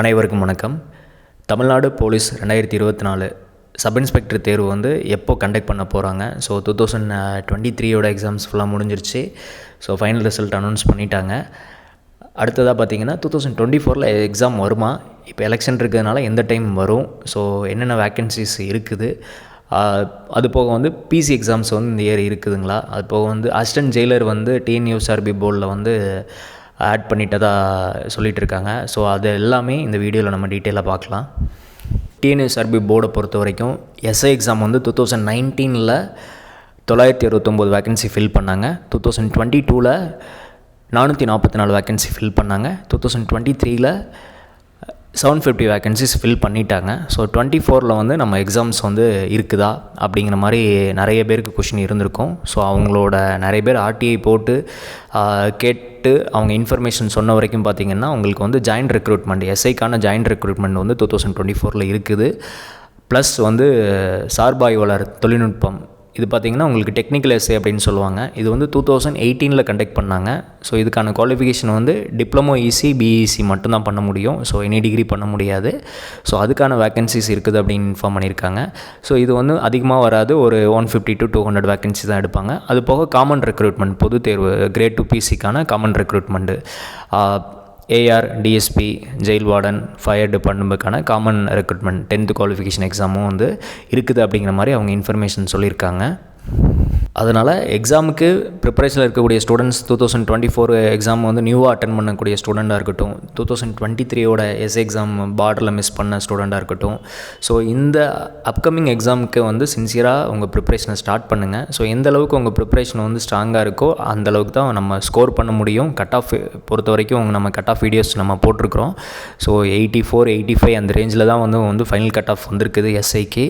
அனைவருக்கும் வணக்கம். தமிழ்நாடு போலீஸ் ரெண்டாயிரத்தி இருபத்தி நாலு சப் இன்ஸ்பெக்டர் தேர்வு வந்து எப்போ கண்டக்ட் பண்ண போகிறாங்க ஸோ டூ தௌசண்ட் டுவெண்ட்டி த்ரீயோட எக்ஸாம்ஸ் ஃபுல்லாக முடிஞ்சிருச்சு. ஸோ ஃபைனல் ரிசல்ட் அனௌன்ஸ் பண்ணிட்டாங்க. அடுத்ததாக பார்த்தீங்கன்னா டூ தௌசண்ட் டுவெண்ட்டி ஃபோரில் எக்ஸாம் வருமா? இப்போ எலெக்ஷன் இருக்கிறதுனால எந்த டைம் வரும்? ஸோ என்னென்ன வேக்கன்சிஸ் இருக்குது? அது போக வந்து பிசி எக்ஸாம்ஸ் வந்து இந்த இயர் இருக்குதுங்களா? அது போக வந்து அசிஸ்டன்ட் ஜெயிலர் வந்து டிஎன்யூஎஸ்ஆர்பி போர்டில் வந்து ஆட் பண்ணிட்டதாக சொல்லிகிட்டு இருக்காங்க ஸோ அது எல்லாமே இந்த வீடியோவில் நம்ம டீட்டெயிலாக பார்க்கலாம். டிஎன்எஸ்ஆர்பி போர்டை பொறுத்த வரைக்கும் எஸ்ஐ எக்ஸாம் வந்து டூ தௌசண்ட் நைன்டீனில் தொள்ளாயிரத்தி அறுபத்தொம்போது வேக்கன்சி ஃபில் பண்ணாங்க. டூ தௌசண்ட் டுவெண்ட்டி டூவில் நானூற்றி நாற்பத்தி நாலு வேக்கன்சி ஃபில் பண்ணாங்க. டூ தௌசண்ட் டுவெண்ட்டி த்ரீயில் செவன் ஃபிஃப்டி வேக்கன்சிஸ் ஃபில் பண்ணிட்டாங்க. ஸோ டுவெண்ட்டி ஃபோரில் வந்து நம்ம எக்ஸாம்ஸ் வந்து இருக்குதா? அப்படிங்கிற மாதிரி நிறைய பேருக்கு கொஷின் இருந்திருக்கும். ஸோ அவங்களோட நிறைய பேர் ஆர்டிஐ போட்டு கேட்டு அவங்க இன்ஃபர்மேஷன் சொன்ன வரைக்கும் பார்த்திங்கன்னா உங்களுக்கு வந்து ஜாயின்ட் ரெக்ரூட்மெண்ட் எஸ்ஐக்கான ஜாயின்ட் ரெக்ரூட்மெண்ட் வந்து டூ தௌசண்ட் டுவெண்ட்டி ஃபோரில் இருக்குது. ப்ளஸ் வந்து சார்பாய்வாளர் தொழில்நுட்பம் இது பார்த்திங்கன்னா உங்களுக்கு டெக்னிக்கல் எஸ்ஏ அப்படின்னு சொல்லுவாங்க. இது வந்து டூ தௌசண்ட் எயிட்டீனில் கண்டக்ட் பண்ணாங்க. ஸோ இதுக்கான குவாலிஃபிகேஷன் வந்து டிப்ளமோ இசி பிஇசி மட்டும்தான் பண்ண முடியும். ஸோ எனி டிகிரி பண்ண முடியாது. ஸோ அதுக்கான வேக்கன்சிஸ் இருக்குது அப்படின்னு இன்ஃபார்ம் பண்ணியிருக்காங்க. ஸோ இது வந்து அதிகமாக வராது. ஒரு one fifty to two hundred vacancy தான் எடுப்பாங்க. அது போக காமன் ரெக்ரூட்மெண்ட் பொது தேர்வு grade two பிசிக்கான common recruitment AR DSP jail warden fire டிபார்ட்மெண்ட்டுக்கான common recruitment tenth qualification எக்ஸாமும் வந்து இருக்குது அப்படிங்கிற மாதிரி அவங்க இன்ஃபர்மேஷன் சொல்லியிருக்காங்க. அதனால் எக்ஸாமுக்கு ப்ரிப்பரேஷனில் இருக்கக்கூடிய students two thousand twenty four exam வந்து நியூவாக அட்டன் பண்ணக்கூடிய ஸ்டூடெண்ட்டாக இருக்கட்டும் டூ தௌசண்ட் டுவெண்ட்டி த்ரீயோட எஸ் எக்ஸாம் பார்டரில் மிஸ் பண்ண ஸ்டூடெண்ட்டாக இருக்கட்டும். ஸோ இந்த அப்கமிங் எக்ஸாமுக்கு வந்து சின்சியராக உங்கள் ப்ரிப்பரேஷனை ஸ்டார்ட் பண்ணுங்கள் ஸோ எந்த அளவுக்கு உங்கள் ப்ரிப்பரேஷன் வந்து ஸ்ட்ராங்காக இருக்கோ அந்த அளவுக்கு தான் நம்ம ஸ்கோர் பண்ண முடியும். கட் ஆஃப் பொறுத்த வரைக்கும் நம்ம கட் ஆஃப் வீடியோஸ் நம்ம போட்டிருக்கிறோம். So eighty four eighty five அந்த ரேஞ்சில் தான் வந்து வந்து ஃபைனல் கட் ஆஃப் வந்திருக்குது எஸ்ஐக்கு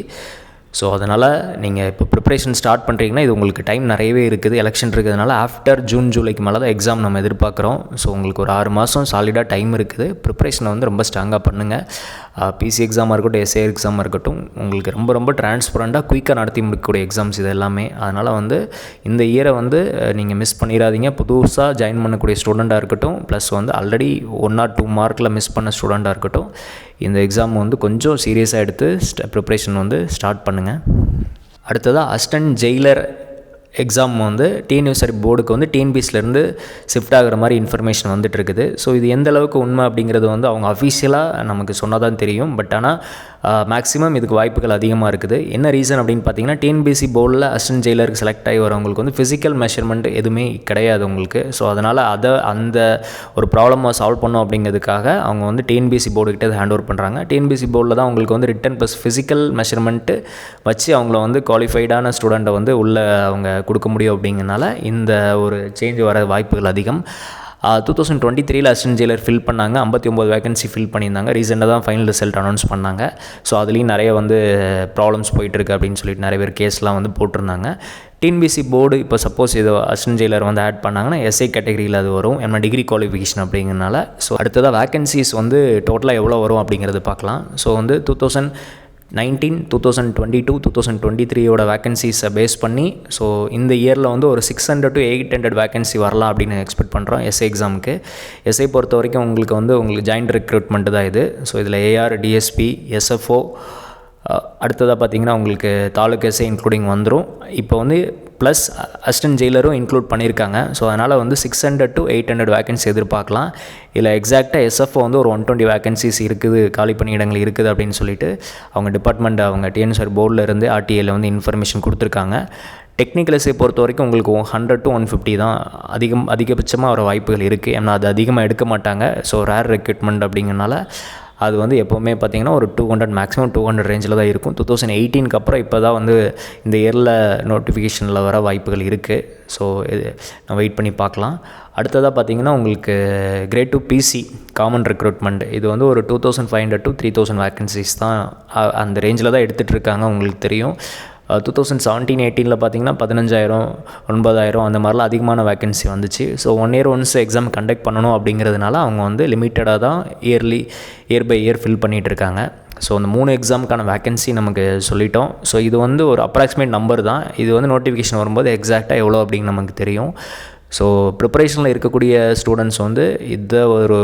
ஸோ அதனால் நீங்கள் இப்போ ப்ரிப்பரேஷன் ஸ்டார்ட் பண்ணுறீங்கன்னா இது உங்களுக்கு டைம் நிறையவே இருக்குது. எலெக்ஷன் இருக்கிறதுனால ஆஃப்டர் ஜூன் ஜூலைக்கு மேலே தான் எக்ஸாம் நம்ம எதிர்பார்க்குறோம். ஸோ உங்களுக்கு ஒரு ஆறு மாதம் சாலிடாக டைம் இருக்குது. ப்ரிப்பரேஷனை வந்து ரொம்ப ஸ்ட்ராங்காக பண்ணுங்கள் பிசி எக்ஸாமாக இருக்கட்டும் எஸ்ஏ எக்ஸாமாக இருக்கட்டும் உங்களுக்கு ரொம்ப ரொம்ப டிரான்ஸ்பரண்ட்டாக குயிக்காக நடத்தி முடிக்கக்கூடிய எக்ஸாம்ஸ் இது எல்லாமே. அதனால் வந்து இந்த இயரை வந்து நீங்கள் மிஸ் பண்ணிடாதீங்க புதுசாக ஜாயின் பண்ணக்கூடிய ஸ்டூடெண்ட்டாக இருக்கட்டும் ப்ளஸ் வந்து ஆல்ரெடி ஒன் ஆர் டூ மார்க்கில் மிஸ் பண்ண ஸ்டூடெண்ட்டாக இருக்கட்டும் இந்த எக்ஸாம் வந்து கொஞ்சம் சீரியஸாக எடுத்து ப்ரிப்ரேஷன் வந்து ஸ்டார்ட் பண்ணுங்கள் அடுத்ததாக அஸ்டன் ஜெயிலர் எக்ஸாம் வந்து டிஎன்யூசரி போர்டுக்கு வந்து டிஎன்பிஎஸ்லேருந்து ஷிஃப்ட் ஆகிற மாதிரி இன்ஃபர்மேஷன் வந்துட்டு இருக்குது. ஸோ இது எந்த அளவுக்கு உண்மை அப்படிங்கிறது வந்து அவங்க அஃபிஷியலாக நமக்கு சொன்னால் தான் தெரியும். பட் ஆனால் மேக்ஸிமம் இதுக்கு வாய்ப்புகள் அதிகமாக இருக்குது. என்ன ரீசன் அப்படின்னு பார்த்தீங்கன்னா டிஎன்பிசி போர்டில் அசிஸ்டன்ட் ஜெயிலருக்கு செலக்ட் ஆகி வரவங்களுக்கு வந்து ஃபிசிக்கல் மெஷர்மெண்ட் எதுவுமே கிடையாது உங்களுக்கு. ஸோ அதனால் அதை அந்த ஒரு ப்ராப்ளமாக சால்வ் பண்ணும் அப்படிங்கிறதுக்காக அவங்க வந்து டிஎன்பிசி போர்டுக்கிட்ட ஹேண்ட் ஓவர் பண்ணுறாங்க டிஎன்பிசி போர்டில் தான் உங்களுக்கு வந்து ரிட்டன் ப்ளஸ் ஃபிசிக்கல் மெஷர்மெண்ட்டு வச்சு அவங்கள வந்து குவாலிஃபைடான ஸ்டூடெண்ட்டை வந்து உள்ளே அவங்க கொடுக்க முடியும் அப்படிங்கிறனால இந்த ஒரு சேஞ்ச் வர வாய்ப்புகள் அதிகம். டூ தௌசண்ட் டுவெண்ட்டி த்ரீல அசிஸ்டன்ட் ஜெயிலர் ஃபில் பண்ணாங்க. ஐம்பத்தி ஒம்பது வேகன்சி ஃபில் பண்ணியிருந்தாங்க. ரீசெண்டாக தான் ஃபைனல் ரிசல்ட் அனௌன்ஸ் பண்ணாங்க. ஸோ அதுலேயும் நிறைய வந்து ப்ராப்ளம்ஸ் போயிட்டுருக்கு அப்படின்னு சொல்லிட்டு நிறைய பேர் கேஸ்லாம் வந்து போட்டிருந்தாங்க. டிஎன்பிசி போர்டு இப்போ சப்போஸ் இது அசிஸ்டன்ட் ஜெயிலர் வந்து ஆட் பண்ணாங்கன்னா எஸ்ஐ கேட்டகரியில் அது வரும். என்ன டிகிரி குவாலிஃபிகேஷன் அப்படிங்கிறனால. ஸோ அடுத்ததாக வேகன்சிஸ் வந்து டோட்டலாக எவ்வளோ வரும் அப்படிங்கிறது பார்க்கலாம். ஸோ வந்து two thousand nineteen two thousand twenty two two thousand twenty த்ரீயோட வேகன்சிஸை பேஸ் பண்ணி ஸோ இந்த இயரில் வந்து ஒரு six hundred to eight hundred vacancy வரலாம் அப்படின்னு எக்ஸ்பெக்ட் பண்ணுறோம் எஸ்ஐ எக்ஸாமுக்கு எஸ்ஐ பொறுத்த வரைக்கும் உங்களுக்கு வந்து உங்களுக்கு ஜாயிண்ட் ரெக்ரூட்மெண்ட் தான் இது. ஸோ இதில் ஏஆர் டிஎஸ்பி எஸ்எஃப்ஓ அடுத்ததாக பார்த்தீங்கன்னா உங்களுக்கு தாலுக் எஸ்ஐ இன்க்ளூடிங் வந்துடும் இப்போ வந்து ப்ளஸ் அசிஸ்டன்ட் ஜெயிலரும் இன்க்ளூட் பண்ணியிருக்காங்க. ஸோ அதனால் வந்து six hundred to eight hundred vacancy எதிர்பார்க்கலாம். இல்லை எக்ஸாக்டாக எஸ்எஃப்ஓ வந்து ஒரு ஒன் டுவெண்ட்டி வேகன்சிஸ் இருக்குது காலி பணியிடங்கள் இருக்குது அப்படின்னு சொல்லிட்டு அவங்க டிபார்ட்மெண்ட் அவங்க டிஎன்எஸ்ஆர் போர்டிலேருந்து ஆர்டிஏல வந்து இன்ஃபர்மேஷன் கொடுத்துருக்காங்க. டெக்னிக்கல் எஸ்ஐ பொறுத்த வரைக்கும் உங்களுக்கு ஹண்ட்ரட் டு ஒன் ஃபிஃப்டி தான் அதிகம் அதிகபட்சமாக வர வாய்ப்புகள் இருக்குது ஏன்னா அது அதிகமாக எடுக்க மாட்டாங்க. ஸோ ரேர் ரெக்ரூட்மெண்ட் அப்படிங்கிறனால அது வந்து எப்போவுமே பார்த்தீங்கன்னா ஒரு two hundred maximum two hundred ரேஞ்சில் தான் இருக்கும். டூ தௌசண்ட் எயிட்டீனுக்கு அப்புறம் இப்போ தான் வந்து இந்த இயரில் நோட்டிஃபிகேஷனில் வர வாய்ப்புகள் இருக்குது ஸோ இது நான் வெயிட் பண்ணி பார்க்கலாம். அடுத்ததாக பார்த்தீங்கன்னா உங்களுக்கு grade two PC common recruitment இது வந்து ஒரு two thousand five hundred to three thousand vacancies தான் அந்த ரேஞ்சில் தான் எடுத்துகிட்டு இருக்காங்க உங்களுக்கு தெரியும். டூ தௌசண்ட் செவன்டீன் எயிட்டீனில் பார்த்தீங்கன்னா பதினஞ்சாயிரம் ஒன்பதாயிரம் அந்த மாதிரிலாம் அதிகமான வேகன்சி வந்துச்சு. So one year once exam conduct பண்ணணும் அப்படிங்கிறதுனால அவங்க வந்து லிமிட்டடாக தான் yearly year by year fill பண்ணிகிட்டு இருக்காங்க. ஸோ அந்த மூணு எக்ஸாமுக்கான வேகன்சி நமக்கு சொல்லிட்டோம். ஸோ இது வந்து ஒரு அப்ராக்சிமேட் நம்பர் தான். இது வந்து நோட்டிஃபிகேஷன் வரும்போது எக்ஸாக்டாக எவ்வளோ அப்படின்னு நமக்கு தெரியும். ஸோ ப்ரிப்பரேஷனில் இருக்கக்கூடிய ஸ்டூடெண்ட்ஸ் வந்து இதை ஒரு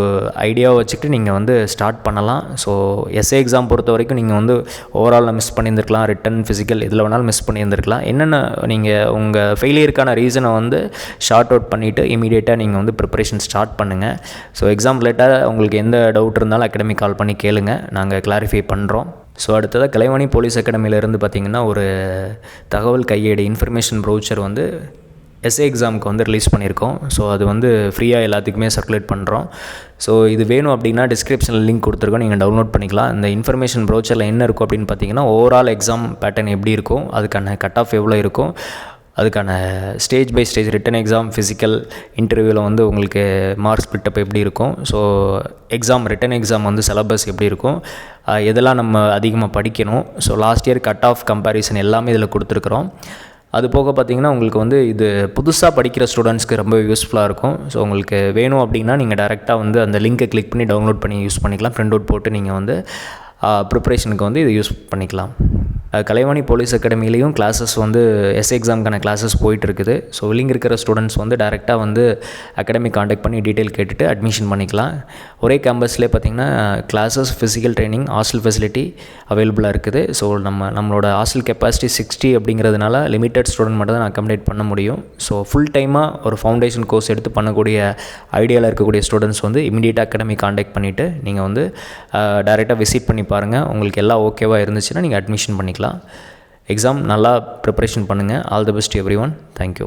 ஐடியாவை வச்சுக்கிட்டு நீங்கள் வந்து ஸ்டார்ட் பண்ணலாம். ஸோ எஸ்ஏ எக்ஸாம் பொறுத்த வரைக்கும் நீங்கள் வந்து ஓவராலில் மிஸ் பண்ணியிருந்துருக்கலாம். ரிட்டன் ஃபிசிக்கல் இதில் வேணாலும் மிஸ் பண்ணியிருந்துருக்கலாம். என்னென்ன நீங்கள் உங்கள் ஃபெயிலியருக்கான ரீசனை வந்து ஷார்ட் அவுட் பண்ணிவிட்டு இமீடியட்டாக நீங்கள் வந்து ப்ரிப்பரேஷன் ஸ்டார்ட் பண்ணுங்கள் ஸோ எக்ஸாம் ரிலேட்டாக உங்களுக்கு எந்த டவுட் இருந்தாலும் அகாடமி கால் பண்ணி கேளுங்க. நாங்கள் கிளாரிஃபை பண்ணுறோம் ஸோ அடுத்ததாக கலைவாணி போலீஸ் அகாடமியிலேருந்து பார்த்திங்கன்னா ஒரு தகவல் கையேடு இன்ஃபர்மேஷன் ப்ரௌச்சர் வந்து எஸ்ஏ எக்ஸாமுக்கு வந்து ரிலீஸ் பண்ணியிருக்கோம். ஸோ அது வந்து ஃப்ரீயாக எல்லாத்துக்குமே சர்க்குலேட் பண்ணுறோம் ஸோ இது வேணும் அப்படின்னா டிஸ்கிரிப்ஷனில் லிங்க் கொடுத்துருக்கோம். நீங்கள் டவுன்லோட் பண்ணிக்கலாம். இந்த இன்ஃபர்மேஷன் ப்ரௌச்சரில் என்ன இருக்கும் அப்படின்னு பார்த்தீங்கன்னா ஓவரால் எக்ஸாம் பேட்டர்ன் எப்படி இருக்கும் அதுக்கான கட் ஆஃப் எவ்வளோ இருக்கும் அதுக்கான stage by stage written exam physical இன்டர்வியூவில் வந்து உங்களுக்கு மார்க்ஸ் பிட்டப் எப்படி இருக்கும். ஸோ எக்ஸாம் ரிட்டன் எக்ஸாம் வந்து சிலபஸ் எப்படி இருக்கும் எதெல்லாம் நம்ம அதிகமாக படிக்கணும். So last year cut off comparison எல்லாமே இதில் கொடுத்துருக்குறோம். அது போக பார்த்திங்கன்னா உங்களுக்கு வந்து இது புதுசாக படிக்கிற ஸ்டூடெண்ட்ஸ்க்கு ரொம்ப யூஸ்ஃபுல்லாக இருக்கும். ஸோ உங்களுக்கு வேணும் அப்படின்னா நீங்கள் டேரெக்டாக வந்து அந்த லிங்க்கை கிளிக் பண்ணி டவுன்லோட் பண்ணி யூஸ் பண்ணிக்கலாம். ப்ரிண்ட் அவுட் போட்டு நீங்கள் வந்து ப்ரிப்ரேஷனுக்கு வந்து இது யூஸ் பண்ணிக்கலாம். கலைவாணி போலீஸ் அகாடமிலையும் கிளாஸஸ் வந்து எஸ் எக்ஸாமுக்கான கிளாஸஸ் போயிட்டுருக்குது. ஸோ வில்லிங் இருக்கிற ஸ்டூடெண்ட்ஸ் வந்து டேரெக்டாக வந்து அகாடமி காண்டாக்ட் பண்ணி டீட்டெயில் கேட்டுட்டு அட்மிஷன் பண்ணிக்கலாம். ஒரே கேம்பஸ்லேயே பார்த்திங்கன்னா classes physical training hostel facility அவைலபிளாக இருக்குது. ஸோ நம்ம நம்மளோட ஹாஸ்டல் கெப்பாசிட்டி சிக்ஸ்டி அப்படிங்கிறதுனால லிமிட்டட் ஸ்டூடெண்ட் மட்டும் தான் அக்கமடேட் பண்ண முடியும். ஸோ ஃபுல் டைமாக ஒரு ஃபவுண்டேஷன் கோர்ஸ் எடுத்து பண்ணக்கூடிய ஐடியாவில் இருக்கக்கூடிய ஸ்டூடெண்ட்ஸ் வந்து இமீடியட்டாக அகாடமி காண்டாக்ட் பண்ணிவிட்டு நீங்கள் வந்து டேரெக்டாக விசிட் பண்ணி பாருங்கள் உங்களுக்கு எல்லாம் ஓகேவாக இருந்துச்சுன்னா நீங்கள் அட்மிஷன் பண்ணிக்கலாம். எக்ஸாம் நல்லா ப்ரிப்பரேஷன் பண்ணுங்கள் all the best everyone thank you